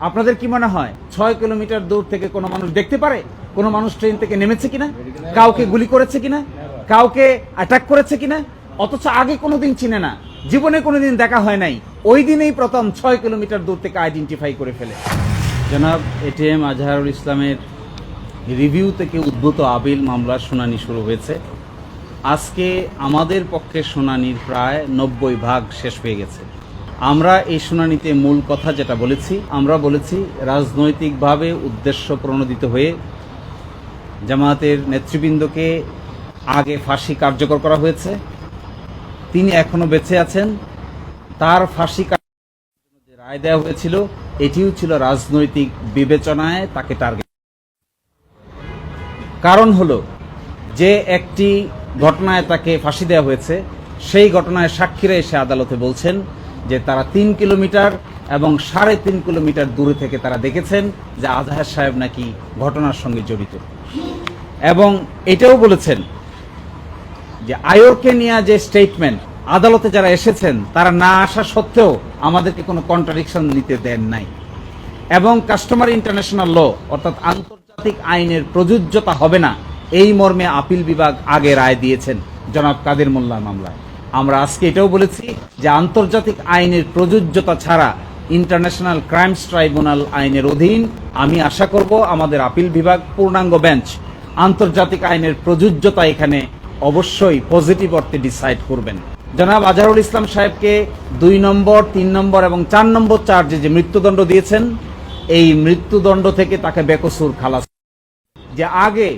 আপনাদের কি মনে হয় ছয় কিলোমিটার দূর থেকে কোনো মানুষ দেখতে পারে? কোনো মানুষ ট্রেন থেকে নেমেছে কিনা? কাউকে গুলি করেছে কিনা? কাউকে অ্যাটাক করেছে কিনা? অথচ আগে কোনোদিন চিনে না। জীবনে কোনোদিন দেখা হয় নাই। ওই দিনেই প্রথম ছয় কিলোমিটার দূর থেকে আইডেন্টিফাই করে ফেলে। জনাব এটিএম আজহারুল ইসলামের রিভিউ থেকে উদ্ভূত আবিল মামলার শুনানি শুরু হয়েছে। আজকে আমাদের পক্ষে শুনানির প্রায় নব্বই ভাগ শেষ হয়ে গেছে। আমরা এই শুনানিতে মূল কথা যেটা বলেছি, আমরা বলেছি রাজনৈতিকভাবে উদ্দেশ্য প্রণোদিত হয়ে জামায়াতের নেতৃবৃন্দকে আগে ফাঁসি কার্যকর করা হয়েছে। তিনি এখনও বেঁচে আছেন। তার ফাঁসি যে রায় দেওয়া হয়েছিল। এটিও ছিল রাজনৈতিক বিবেচনায় তাকে টার্গেট কারণ হলো যে একটি ঘটনায় তাকে ফাঁসি দেওয়া হয়েছে, সেই ঘটনায় সাক্ষীরা এসে আদালতে বলছেন যে তারা তিন কিলোমিটার এবং সাড়ে তিন কিলোমিটার দূরে থেকে তারা দেখেছেন যে আজহার সাহেব নাকি ঘটনার সঙ্গে জড়িত। এবং এটাও বলেছেন যে আয়োরকে নিয়ে যে স্টেটমেন্ট আদালতে যারা এসেছেন, তারা না আসা সত্ত্বেও আমাদেরকে কোনো কন্ট্রাডিকশন নিতে দেন নাই। এবং কাস্টমার ইন্টারন্যাশনাল ল অর্থাৎ আন্তর্জাতিক আইনের প্রযোজ্যতা হবে না, এই মর্মে আপিল বিভাগ আগে রায় দিয়েছেন, জনাব কাদের মোল্লার মামলায়। আমরা আজকে এটাও বলেছি যে আন্তর্জাতিক আইনের প্রযোজ্যতা ছাড়া ইন্টারন্যাশনাল ক্রাইমস ট্রাইব্যুনাল আইনের অধীন আমি আশা করব আমাদের আপিল বিভাগ, পূর্ণাঙ্গ বেঞ্চ আন্তর্জাতিক আইনের প্রযোজ্যতা এখানে অবশ্যই পজিটিভ অর্থে ডিসাইড করবেন। জনাব আজহারুল ইসলাম সাহেবকে দুই নম্বর, তিন নম্বর এবং চার নম্বর চার্জে যে মৃত্যুদণ্ড দিয়েছেন, এই মৃত্যুদণ্ড থেকে তাকে বেকসুর খালাস। যে আগে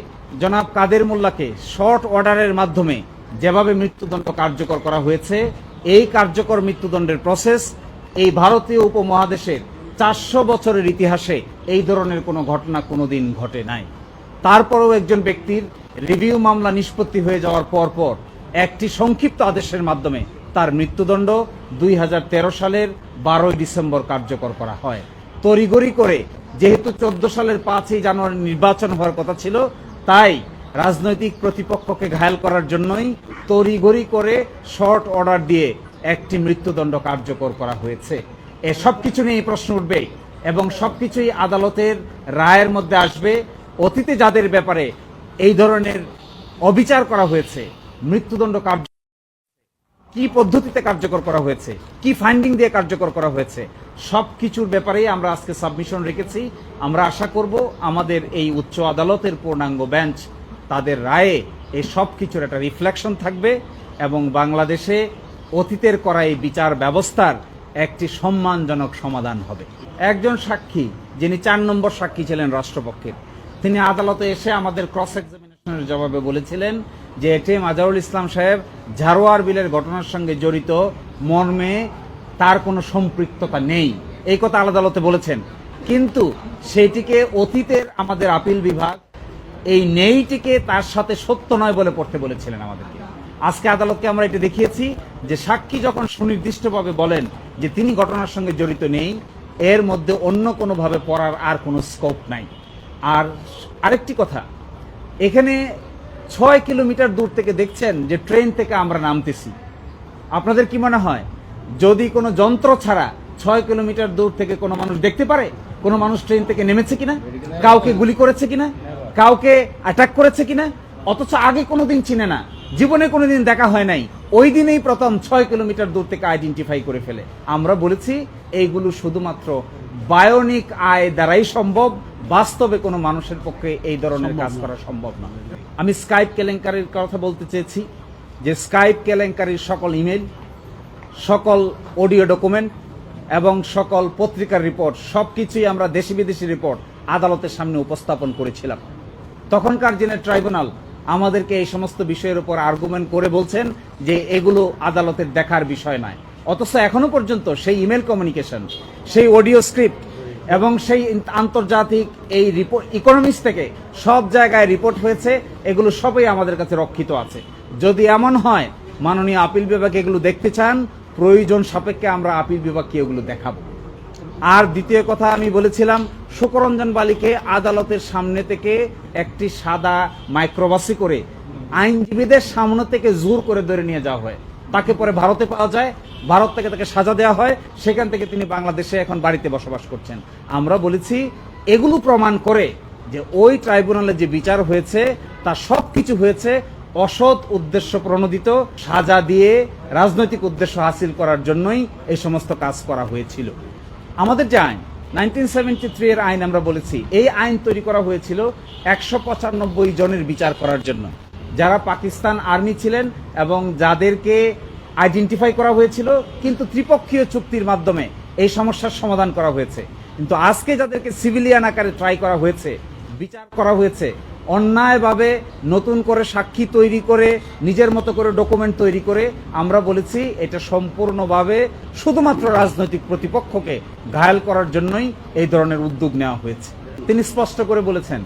জনাব কাদের মোল্লাকে শর্ট অর্ডারের মাধ্যমে যেভাবে মৃত্যুদণ্ড কার্যকর করা হয়েছে, এই কার্যকর মৃত্যুদণ্ডের প্রসেস এই ভারতীয় উপমহাদেশের চারশো বছরের ইতিহাসে এই ধরনের কোনো ঘটনা কোনোদিন ঘটে নাই। তারপরেও একজন ব্যক্তির রিভিউ মামলা নিষ্পত্তি হয়ে যাওয়ার পর পর একটি সংক্ষিপ্ত আদেশের মাধ্যমে তার মৃত্যুদণ্ড দুই হাজার তেরো সালের বারোই ডিসেম্বর কার্যকর করা হয়। তড়িগড়ি করে, যেহেতু চোদ্দ সালের পাঁচই জানুয়ারি নির্বাচন হওয়ার কথা ছিল, তাই রাজনৈতিক প্রতিপক্ষকে ঘায়াল করার জন্যই তড়িগড়ি করে শর্ট অর্ডার দিয়ে একটি মৃত্যুদণ্ড কার্যকর করা হয়েছে। এ সব কিছু নিয়ে প্রশ্ন উঠবে এবং সবকিছুই আদালতের রায়ের মধ্যে আসবে। অতীতে যাদের ব্যাপারে এই ধরনের অবিচার করা হয়েছে, মৃত্যুদণ্ড কার্য কি পদ্ধতিতে কার্যকর করা হয়েছে, কি ফাইন্ডিং দিয়ে কার্যকর করা হয়েছে সব কিছুর ব্যাপারেই আমরা আজকে সাবমিশন রেখেছি। আমরা আশা করব আমাদের এই উচ্চ আদালতের পূর্ণাঙ্গ বেঞ্চ তাদের রায়ে এই সব কিছুর একটা রিফ্লেকশন থাকবে এবং বাংলাদেশে অতীতের করা এই বিচার ব্যবস্থার একটি সম্মানজনক সমাধান হবে। একজন সাক্ষী, যিনি চার নম্বর সাক্ষী ছিলেন রাষ্ট্রপক্ষের, তিনি আদালতে এসে আমাদের ক্রস এক্সামিনেশনের জবাবে বলেছিলেন যে এটিএম আজহারুল ইসলাম সাহেব ঝাড়োয়ার বিলের ঘটনার সঙ্গে জড়িত, মর্মে তার কোনো সম্পৃক্ততা নেই। এই কথা আদালতে বলেছেন। কিন্তু সেটিকে অতীতের আমাদের আপিল বিভাগ এই নেইটিকে তার সাথে সত্য নয় বলে পড়তে বলেছিলেন আমাদেরকে। আজকে আদালতকে আমরা এটা দেখিয়েছি যে সাক্ষী যখন সুনির্দিষ্টভাবে বলেন যে তিনি ঘটনার সঙ্গে জড়িত নেই, এর মধ্যে অন্য কোনোভাবে পড়ার আর কোনো স্কোপ নাই। আর আরেকটি কথা, এখানে ছয় কিলোমিটার দূর থেকে দেখছেন যে ট্রেন থেকে আমরা নামতেছি। আপনাদের কি মনে হয়, যদি কোনো যন্ত্র ছাড়া ছয় কিলোমিটার দূর থেকে কোনো মানুষ দেখতে পারে, কোনো মানুষ ট্রেন থেকে নেমেছে কিনা, কাউকে গুলি করেছে কিনা? কাউকে অ্যাটাক করেছে কিনা? অথচ আগে কোনোদিন চিনে না। জীবনে কোনোদিন দেখা হয় নাই। ওই দিনেই প্রথম ছয় কিলোমিটার দূর থেকে আইডেন্টিফাই করে ফেলে। আমরা বলেছি এইগুলো শুধুমাত্র বায়োনিক আয় দ্বারাই সম্ভব। বাস্তবে কোনো মানুষের পক্ষে এই ধরনের কাজ করা সম্ভব না। আমি স্কাইপ কেলেঙ্কারির কথা বলতে চেয়েছি। যে স্কাইপ কেলেঙ্কারির সকল ইমেল সকল অডিও ডকুমেন্ট এবং সকল পত্রিকার রিপোর্ট সব কিছুই আমরা দেশি বিদেশি রিপোর্ট আদালতের সামনে উপস্থাপন করেছিলাম। তখনকার যিনি ট্রাইব্যুনাল আমাদেরকে এই সমস্ত বিষয়ের উপর আর্গুমেন্ট করে বলছেন যে এগুলো আদালতের দেখার বিষয় নয়। অথচ এখনও পর্যন্ত সেই ইমেল কমিউনিকেশন সেই অডিও স্ক্রিপ্ট এবং সেই আন্তর্জাতিক এই রিপোর্ট ইকোনমিক্স থেকে সব জায়গায় রিপোর্ট হয়েছে, এগুলো সবই আমাদের কাছে রক্ষিত আছে। যদি এমন হয়, মাননীয় আপিল বিভাগ এগুলো দেখতে চান, প্রয়োজন সাপেক্ষে আমরা আপিল বিভাগকে এগুলো দেখাবো। আর দ্বিতীয় কথা আমি বলেছিলাম সুকরঞ্জন বালিকে আদালতের সামনে থেকে একটি সাদা মাইক্রোবাসি করে আইনজীবীদের সামনে থেকে জোর করে ধরে নিয়ে যাওয়া হয়। তাকে পরে ভারতে পাওয়া যায়। ভারত থেকে তাকে সাজা দেওয়া হয়। সেখান থেকে তিনি বাংলাদেশে এখন বাড়িতে বসবাস করছেন। আমরা বলেছি, এগুলো প্রমাণ করে যে ওই ট্রাইব্যুনালে যে বিচার হয়েছে, তা সব কিছু হয়েছে অসৎ উদ্দেশ্য প্রণোদিত, সাজা দিয়ে রাজনৈতিক উদ্দেশ্য হাসিল করার জন্যই এই সমস্ত কাজ করা হয়েছিল। আমাদের যে আইন নাইনটিন সেভেন্টি থ্রি এর আইন আমরা বলেছি, এই আইন তৈরি করা হয়েছিল একশো পঁচানব্বই জনের বিচার করার জন্য। যারা পাকিস্তান আর্মি ছিলেন এবং যাদেরকে আইডেন্টিফাই করা হয়েছিল, কিন্তু ত্রিপক্ষীয় চুক্তির মাধ্যমে এই সমস্যার সমাধান করা হয়েছে। কিন্তু আজকে যাদেরকে সিভিলিয়ান আকারে ট্রাই করা হয়েছে, বিচার করা হয়েছে অন্যায়ভাবে নতুন করে সাক্ষী তৈরি করে, নিজের মতো করে ডকুমেন্ট তৈরি করে, আমরা বলেছি এটা সম্পূর্ণভাবে শুধুমাত্র রাজনৈতিক প্রতিপক্ষকে ঘায়াল করার জন্যই এই ধরনের উদ্যোগ নেওয়া হয়েছে। তিনি স্পষ্ট করে বলেছেন,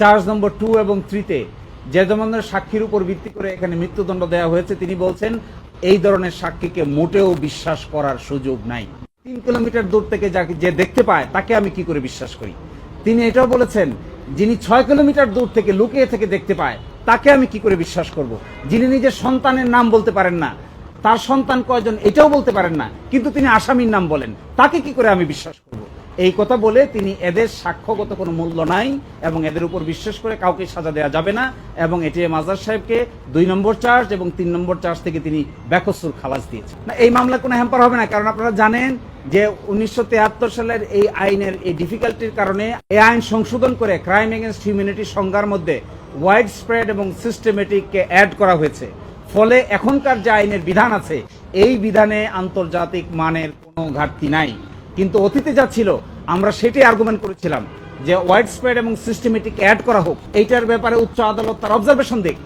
চার্জ নম্বর টু এবং থ্রিতে যে ধরনের সাক্ষীর উপর ভিত্তি করে এখানে মৃত্যুদণ্ড দেওয়া হয়েছে, তিনি বলছেন এই ধরনের সাক্ষীকে মোটেও বিশ্বাস করার সুযোগ নাই। তিন কিলোমিটার দূর থেকে যাকে যে দেখতে পায়, তাকে আমি কি করে বিশ্বাস করি? তিনি এটাও বলেছেন যিনি ছয় কিলোমিটার দূর থেকে লুকিয়ে থেকে দেখতে পায়, তাকে আমি কি করে বিশ্বাস করব। যিনি নিজের সন্তানের নাম বলতে পারেন না, তার সন্তান কয়জন এটাও বলতে পারেন না, কিন্তু তিনি আসামির নাম বলেন, তাকে কি করে আমি বিশ্বাস করব। এই কথা বলে তিনি এদের সাক্ষ্যগত কোনো মূল্য নাই এবং এদের উপর বিশ্বাস করে কাউকে সাজা দেওয়া যাবে না এবং এটিএম আজাদ সাহেবকে দুই নম্বর চার্জ এবং তিন নম্বর চার্জ থেকে তিনি বেকসুর খালাস দিয়েছেন। না, এই মামলা কোনো হ্যাম্পার হবে না, কারণ আপনারা জানেন যে উনিশশো সালের এই আইনের এই ডিফিকাল্টির কারণে এই আইন সংশোধন করে ক্রাইম এগেনস্ট হিউম্যানিটি সংজ্ঞার মধ্যে ওয়াইড স্প্রেড এবং সিস্টেমেটিককে অ্যাড করা হয়েছে। ফলে এখনকার যে আইনের বিধান আছে, এই বিধানে আন্তর্জাতিক মানের কোনো ঘাটতি নাই। কিন্তু অতীতে যা ছিল, আমরা সেটাই আর্গুমেন্ট করেছিলাম যে ওয়াইড স্প্রেড এবং সিস্টেমেটিক অ্যাড করা হোক। এইটার ব্যাপারে উচ্চ আদালত তার অবজারভেশন দিক।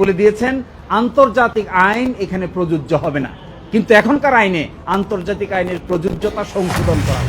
বলে দিয়েছেন, আন্তর্জাতিক আইন এখানে প্রযোজ্য হবে না। কিন্তু এখনকার আইনে আন্তর্জাতিক আইনের প্রযোজ্যতা সংশোধন করা।